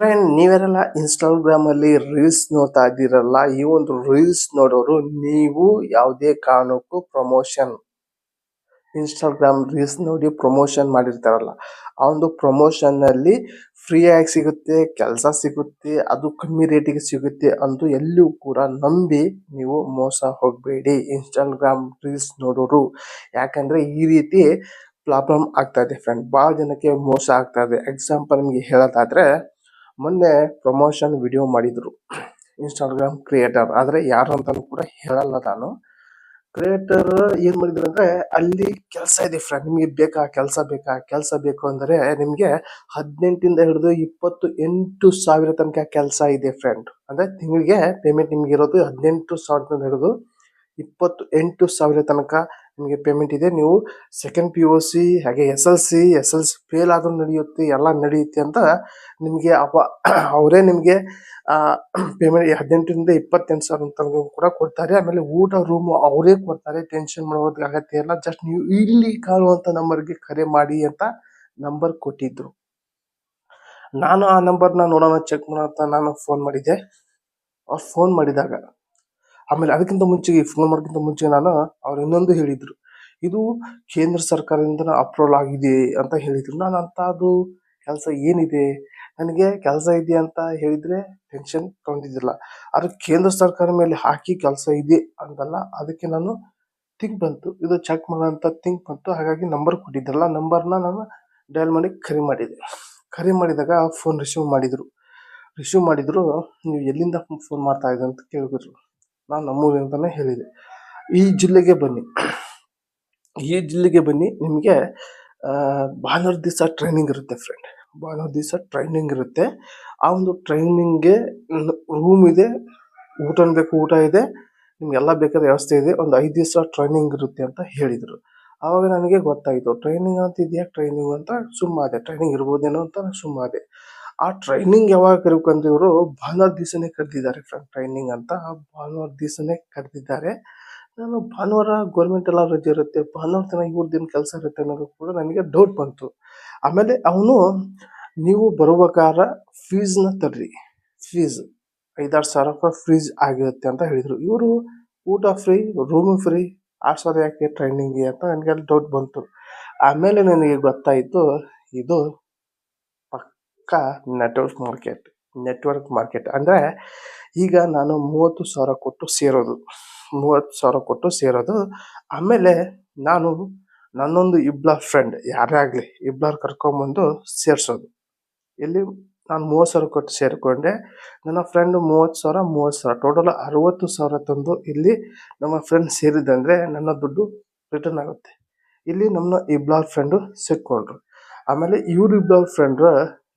Friend ನೀವೆಲ್ಲ Instagram ಅಲ್ಲಿ reels ನೋಡ್ತಾ ಇದ್ದೀರಲ್ಲ, ಈ ಒಂದು ರೀಲ್ಸ್ ನೋಡೋರು ನೀವು ಯಾವುದೇ ಕಾರಣಕ್ಕೂ ಪ್ರಮೋಷನ್ ಇನ್ಸ್ಟಾಗ್ರಾಮ್ ರೀಲ್ಸ್ ನೋಡಿ ಪ್ರಮೋಷನ್ ಮಾಡಿರ್ತಾರಲ್ಲ, ಆ ಒಂದು ಪ್ರಮೋಷನ್ ಫ್ರೀ ಆಗಿ ಸಿಗುತ್ತೆ, ಕೆಲಸ ಸಿಗುತ್ತೆ, ಅದು ಕಮ್ಮಿ ರೇಟಿಗೆ ಸಿಗುತ್ತೆ ಅಂತ ಎಲ್ಲೂ ಕೂಡ ನಂಬಿ ನೀವು ಮೋಸ ಹೋಗಬೇಡಿ. ಇನ್ಸ್ಟಾಗ್ರಾಮ್ ರೀಲ್ಸ್ ನೋಡೋರು, ಯಾಕಂದ್ರೆ ಈ ರೀತಿ ಪ್ರಾಬ್ಲಮ್ ಆಗ್ತಾ ಇದೆ ಫ್ರೆಂಡ್ ಬಹಳ ಜನಕ್ಕೆ ಮೋಸ ಆಗ್ತಾ ಇದೆ. ಎಕ್ಸಾಂಪಲ್ ನಿಮಗೆ ಹೇಳೋದಾದ್ರೆ ಮೊನ್ನೆ ಪ್ರಮೋಷನ್ ವಿಡಿಯೋ ಮಾಡಿದ್ರು ಇನ್ಸ್ಟಾಗ್ರಾಮ್ ಕ್ರಿಯೇಟರ್ ಆದ್ರೆ ಯಾರು ಅಂತಾನು ಕೂಡ ಹೇಳಲ್ಲ ನಾನು ಕ್ರಿಯೇಟರ್ ಏನ್ ಮಾಡಿದ್ರು ಅಂದ್ರೆ ಅಲ್ಲಿ ಕೆಲಸ ಇದೆ ಫ್ರೆಂಡ್ ನಿಮಗೆ ಬೇಕಾ, ಕೆಲಸ ಬೇಕಾ, ಕೆಲಸ ಬೇಕು ಅಂದ್ರೆ ನಿಮಗೆ ಹದಿನೆಂಟಿಂದ ಹಿಡಿದು ಇಪ್ಪತ್ತು ಎಂಟು ಸಾವಿರ ತನಕ ಕೆಲಸ ಇದೆ ಫ್ರೆಂಡ್ ಅಂದ್ರೆ ತಿಂಗಳಿಗೆ ಪೇಮೆಂಟ್ ನಿಮ್ಗೆ ಇರೋದು ಹದಿನೆಂಟು ಸಾವಿರದಿಂದ ಹಿಡಿದು ಇಪ್ಪತ್ತು ಎಂಟು ಸಾವಿರ ತನಕ ನಿಮಗೆ ಪೇಮೆಂಟ್ ಇದೆ. ನೀವು ಸೆಕೆಂಡ್ ಪಿ ಯು ಸಿ ಹಾಗೆ S L C S L C fail ಆದರೂ ನಡೆಯುತ್ತೆ, ಎಲ್ಲ ನಡೆಯುತ್ತೆ ಅಂತ ನಿಮಗೆ ಅವ ಅವರೇ ನಿಮಗೆ ಪೇಮೆಂಟ್ ಹದಿನೆಂಟರಿಂದ ಇಪ್ಪತ್ತೆಂಟು ಸಾವಿರ ತನಕ ಕೂಡ ಕೊಡ್ತಾರೆ. ಆಮೇಲೆ ಊಟ ರೂಮ್ ಅವರೇ ಕೊಡ್ತಾರೆ. ಟೆನ್ಷನ್ ಮಾಡೋದಕ್ಕೆ ಅಗತ್ಯ ಇಲ್ಲ. ಜಸ್ಟ್ ನೀವು ಇಲ್ಲಿ ಕಾಣುವಂಥ ನಂಬರ್ಗೆ ಕರೆ ಮಾಡಿ ಅಂತ ನಂಬರ್ ಕೊಟ್ಟಿದ್ರು. ನಾನು ಆ ನಂಬರ್ನ ನೋಡೋಣ ಚೆಕ್ ಮಾಡೋಣ ಅಂತ ನಾನು ಫೋನ್ ಮಾಡಿದ್ದೆ. ಅವ್ರು ಫೋನ್ ಮಾಡಿದಾಗ ಆಮೇಲೆ ಅದಕ್ಕಿಂತ ಮುಂಚೆಗೆ ಫೋನ್ ಮಾಡೋಕ್ಕಿಂತ ಮುಂಚೆ ನಾನು ಅವ್ರು ಇನ್ನೊಂದು ಹೇಳಿದ್ರು. ಇದು ಕೇಂದ್ರ ಸರ್ಕಾರದಿಂದ ಅಪ್ರೂವಲ್ ಆಗಿದೆ ಅಂತ ಹೇಳಿದ್ರು. ನಾನು ಅಂತ ಅದು ಕೆಲಸ ಏನಿದೆ? ನನಗೆ ಕೆಲಸ ಇದೆ ಅಂತ ಹೇಳಿದರೆ ಟೆನ್ಷನ್ ತಗೊಂಡಿದ್ದಿಲ್ಲ. ಆದರೆ ಕೇಂದ್ರ ಸರ್ಕಾರ ಮೇಲೆ ಹಾಕಿ ಕೆಲಸ ಇದೆ ಅಂತಲ್ಲ ಅದಕ್ಕೆ ನಾನು ಥಿಂಕ್ ಬಂತು. ಇದು ಚೆಕ್ ಮಾಡೋಂಥ ಥಿಂಕ್ ಬಂತು. ಹಾಗಾಗಿ ನಂಬರ್ ಕೊಟ್ಟಿದ್ರಲ್ಲ ನಂಬರ್ನ ನಾನು ಡಯಲ್ ಮಾಡಿ ಕರೆ ಮಾಡಿದೆ. ಕರೆ ಮಾಡಿದಾಗ ಫೋನ್ ರಿಸೀವ್ ಮಾಡಿದರು. ರಿಸೀವ್ ಮಾಡಿದ್ರು, ನೀವು ಎಲ್ಲಿಂದ ಫೋನ್ ಮಾಡ್ತಾ ಅಂತ ಕೇಳಿದ್ರು ನಾನು ನಮ್ಮೂರಿಂದನೇ ಹೇಳಿದೆ. ಈ ಜಿಲ್ಲೆಗೆ ಬನ್ನಿ. ಈ ಜಿಲ್ಲೆಗೆ ಬನ್ನಿ, ನಿಮಗೆ ಭಾನುವಾರ ದಿವಸ ಟ್ರೈನಿಂಗ್ ಇರುತ್ತೆ ಫ್ರೆಂಡ್ ಭಾನುವಾರ ದಿವಸ ಟ್ರೈನಿಂಗ್ ಇರುತ್ತೆ. ಆ ಒಂದು ಟ್ರೈನಿಂಗ್ಗೆ ರೂಮ್ ಇದೆ ಊಟ ಬೇಕು, ಊಟ ಇದೆ ನಿಮ್ಗೆಲ್ಲ ಬೇಕಾದ ವ್ಯವಸ್ಥೆ ಇದೆ. ಒಂದು ಐದು ದಿವಸ ಟ್ರೈನಿಂಗ್ ಇರುತ್ತೆ ಅಂತ ಹೇಳಿದರು. ಆವಾಗ ನನಗೆ ಗೊತ್ತಾಯಿತು ಟ್ರೈನಿಂಗ್ ಅಂತ ಇದೆಯಾ ಟ್ರೈನಿಂಗ್ ಅಂತ ಸುಮ್ಮನಾದೆ ಟ್ರೈನಿಂಗ್ ಇರ್ಬೋದೇನೋ ಅಂತ ಸುಮ್ಮನಾದೆ ಆ ಟ್ರೈನಿಂಗ್ ಯಾವಾಗ ಕರಿಬೇಕಂದ್ರೆ ಇವರು ಭಾನುವಾರ ದಿವಸನೇ ಕರೆದಿದ್ದಾರೆ ಫ್ರೆಂಡ್ ಟ್ರೈನಿಂಗ್ ಅಂತ. ಭಾನುವಾರ ದಿವಸನೇ ಕರೆದಿದ್ದಾರೆ. ನಾನು ಭಾನುವಾರ ಗೌರ್ಮೆಂಟ್ ಎಲ್ಲ ರಜೆ ಇರುತ್ತೆ. ಭಾನುವಾರ ದಿನ ಇವ್ರದ್ದೇನು ಕೆಲಸ ಇರುತ್ತೆ ಅನ್ನೋದು ಕೂಡ ನನಗೆ ಡೌಟ್ ಬಂತು. ಆಮೇಲೆ ಅವನು, ನೀವು ಬರ್ಬೇಕಾರ ಫೀಸ್ನ ತರ್ರಿ. ಫೀಸ್ ಐದಾರು ಸಾವಿರ ರೂಪಾಯಿ ಫೀಸ್ ಆಗಿರುತ್ತೆ ಅಂತ ಹೇಳಿದರು. ಇವರು ಊಟ ಫ್ರೀ ರೂಮ್ ಫ್ರೀ ಆರು ಸಾವಿರ ಯಾಕೆ ಟ್ರೈನಿಂಗ್ಗೆ ಅಂತ ನನಗೆ ಅಲ್ಲಿ ಡೌಟ್ ಬಂತು. ಆಮೇಲೆ ನನಗೆ ಗೊತ್ತಾಯಿತು, ಇದು ಪಕ್ಕ ನೆಟ್ವರ್ಕ್ ಮಾರ್ಕೆಟ್ ನೆಟ್ವರ್ಕ್ ಮಾರ್ಕೆಟ್ ಅಂದರೆ ಈಗ ನಾನು ಮೂವತ್ತು ಸಾವಿರ ಕೊಟ್ಟು ಸೇರೋದು. ಮೂವತ್ತು ಸಾವಿರ ಕೊಟ್ಟು ಸೇರೋದು. ಆಮೇಲೆ ನಾನು ನನ್ನೊಂದು ಇಬ್ಲರ್ ಫ್ರೆಂಡ್ ಯಾರೇ ಆಗಲಿ ಇಬ್ಬರು ಕರ್ಕೊಂಬಂದು ಸೇರಿಸೋದು. ಇಲ್ಲಿ ನಾನು ಮೂವತ್ತು ಸಾವಿರ ಕೊಟ್ಟು ಸೇರಿಕೊಂಡೆ. ನನ್ನ ಫ್ರೆಂಡ್ ಮೂವತ್ತು ಸಾವಿರ ಮೂವತ್ತು ಸಾವಿರ. ಟೋಟಲ್ ಅರುವತ್ತು ಸಾವಿರ ತಂದು ಇಲ್ಲಿ ನಮ್ಮ ಫ್ರೆಂಡ್ ಸೇರಿದಂದರೆ ನನ್ನ ದುಡ್ಡು ರಿಟರ್ನ್ ಆಗುತ್ತೆ. ಇಲ್ಲಿ ನಮ್ಮ ಇಬ್ಬರು ಫ್ರೆಂಡು ಸಿಕ್ಕೊಂಡ್ರು ಆಮೇಲೆ ಇವ್ರು ಇಬ್ಬರು ಫ್ರೆಂಡ್ರ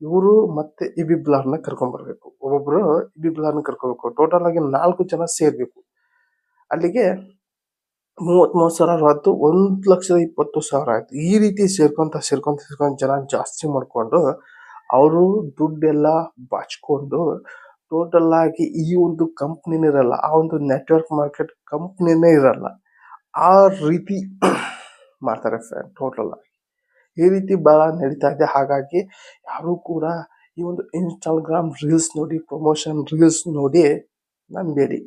ಇವರು ಮತ್ತೆ ಇಬ್ಬಿಬ್ಲಾರ್ನ ಕರ್ಕೊಂಬರ್ಬೇಕು ಒಬ್ಬೊಬ್ರು ಇಬ್ಬಿಬ್ಬರನ್ನ ಕರ್ಕೋಬೇಕು. ಟೋಟಲ್ ಆಗಿ ನಾಲ್ಕು ಜನ ಸೇರ್ಬೇಕು. ಅಲ್ಲಿಗೆ ಮೂವತ್ತ್ ಮೂವತ್ತು ಸಾವಿರ ಆಯ್ತು ಒಂದು ಲಕ್ಷದ ಇಪ್ಪತ್ತು ಸಾವಿರ ಆಯ್ತು. ಈ ರೀತಿ ಸೇರ್ಕೊಂತ ಸೇರ್ಕೊಂತ ಸೇರ್ಕೊಂತ ಜನ ಜಾಸ್ತಿ ಮಾಡ್ಕೊಂಡು ಅವರು ದುಡ್ಡೆಲ್ಲ ಬಾಚ್ಕೊಂಡು ಟೋಟಲ್ ಆಗಿ ಈ ಒಂದು ಕಂಪ್ನಿನೇ ಇರಲ್ಲ, ಆ ಒಂದು ನೆಟ್ವರ್ಕ್ ಮಾರ್ಕೆಟ್ ಕಂಪ್ನಿನೇ ಇರಲ್ಲ. ಆ ರೀತಿ ಮಾಡ್ತಾರೆ ಫ್ರೆಂಡ್ ಟೋಟಲ್ ಆಗಿ. ಈ ರೀತಿ ಭಾಳ ನಡೀತಾ ಇದೆ. ಹಾಗಾಗಿ ಯಾರೂ ಕೂಡ ಈ ಒಂದು ಇನ್ಸ್ಟಾಗ್ರಾಮ್ ರೀಲ್ಸ್ ನೋಡಿ ಪ್ರಮೋಷನ್ ರೀಲ್ಸ್ ನೋಡಿ ನಂಬೇಡಿ.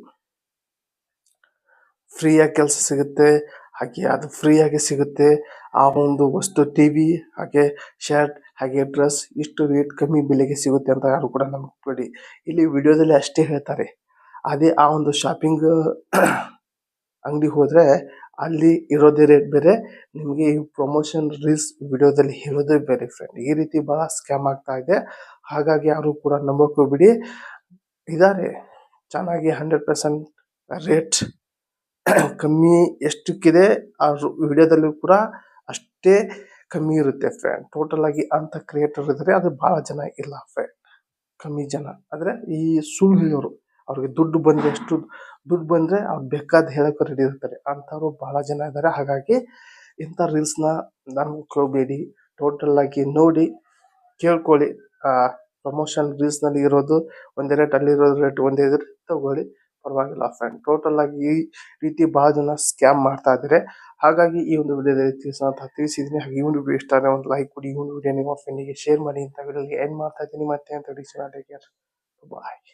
ಫ್ರೀಯಾಗಿ ಕೆಲಸ ಸಿಗುತ್ತೆ, ಹಾಗೆ ಅದು ಫ್ರೀಯಾಗಿ ಸಿಗುತ್ತೆ. ಆ ಒಂದು ವಸ್ತು ಟಿ ವಿ ಹಾಗೆ ಶರ್ಟ್ ಹಾಗೆ ಡ್ರೆಸ್ ಇಷ್ಟು ರೇಟ್ ಕಮ್ಮಿ ಬೆಲೆಗೆ ಸಿಗುತ್ತೆ ಅಂತ ಯಾರು ಕೂಡ ನಂಬಬೇಡಿ. ಇಲ್ಲಿ ವಿಡಿಯೋದಲ್ಲಿ ಅಷ್ಟೇ ಹೇಳ್ತಾರೆ. ಅದೇ ಆ ಒಂದು ಶಾಪಿಂಗ್ ಅಂಗಡಿಗೆ ಹೋದರೆ ಅಲ್ಲಿ ಇರೋದೇ ರೇಟ್ ಬೇರೆ. ನಿಮಗೆ ಈ ಪ್ರಮೋಷನ್ ರೀಲ್ಸ್ ವಿಡಿಯೋದಲ್ಲಿ ಹೇಳೋದೇ ಬೇರೆ ಫ್ರೆಂಡ್ ಈ ರೀತಿ ಭಾಳ ಸ್ಕ್ಯಾಮ್ ಆಗ್ತಾ ಇದೆ. ಹಾಗಾಗಿ ಯಾರು ಕೂಡ ನಂಬಕ್ಕೂ ಹೋಗ್ಬಿಡಿ ಇದ್ದಾರೆ ಚೆನ್ನಾಗಿ ಹಂಡ್ರೆಡ್ ಪರ್ಸೆಂಟ್ ರೇಟ್ ಕಮ್ಮಿ ಎಷ್ಟಕ್ಕಿದೆ ಆ ವಿಡಿಯೋದಲ್ಲೂ ಕೂಡ ಅಷ್ಟೇ ಕಮ್ಮಿ ಇರುತ್ತೆ ಫ್ರೆಂಡ್ ಟೋಟಲ್ ಆಗಿ ಅಂತ ಕ್ರಿಯೇಟರ್ ಇದ್ದಾರೆ ಅದು ಭಾಳ ಜನ ಇಲ್ಲ ಫ್ರೆಂಡ್ ಕಮ್ಮಿ ಜನ. ಆದರೆ ಈ ಸುಳ್ಳು ಹೇಳೋರು. ಅವ್ರಿಗೆ ದುಡ್ಡು ಬಂದರೆ ಎಷ್ಟು ದುಡ್ಡು ಬಂದರೆ ಅವ್ರು ಬೇಕಾದ ಹೇಳೋಕೆ ರೆಡಿ ಇರ್ತಾರೆ. ಅಂಥವ್ರು ಭಾಳ ಜನ ಇದ್ದಾರೆ ಹಾಗಾಗಿ ಇಂಥ ರೀಲ್ಸ್ನ ನಾನು ಹೋಗಬೇಡಿ ಟೋಟಲ್ ಆಗಿ ನೋಡಿ ಕೇಳ್ಕೊಳ್ಳಿ. ಪ್ರಮೋಷನ್ ರೀಲ್ಸ್ನಲ್ಲಿ ಇರೋದು ಒಂದೇ ರೇಟ್ ಅಲ್ಲಿರೋದು ರೇಟ್ ಒಂದೇ ರೇಟ್ ತಗೊಳ್ಳಿ. ಪರವಾಗಿಲ್ಲ ಫ್ರೆಂಡ್ ಟೋಟಲ್ ಆಗಿ ಈ ರೀತಿ ಬಹಳ ಜನ ಸ್ಕ್ಯಾಮ್ ಮಾಡ್ತಾ ಇದ್ದಾರೆ ಹಾಗಾಗಿ ಈ ಒಂದು ವಿಡಿಯೋದಲ್ಲಿ ತಿಳಿಸೋಣ ತಿಳಿಸಿದ್ದೀನಿ ಹಾಗೆ ಈ ಒಂದು ವಿಡಿಯೋ ಇಷ್ಟ ಆದರೆ ಒಂದು ಲೈಕ್ ಕೊಡಿ. ಈ ಒಂದು ವಿಡಿಯೋ ನಿಮ್ಮ ಫ್ರೆಂಡಿಗೆ ಶೇರ್ ಮಾಡಿ. ಅಂತ ವಿಡಿಯೋಗೆ ಎಂಡ್ ಮಾಡ್ತಾ ಇದ್ದೀನಿ. ಮತ್ತೆ ಅಂತ ಬಾಯ್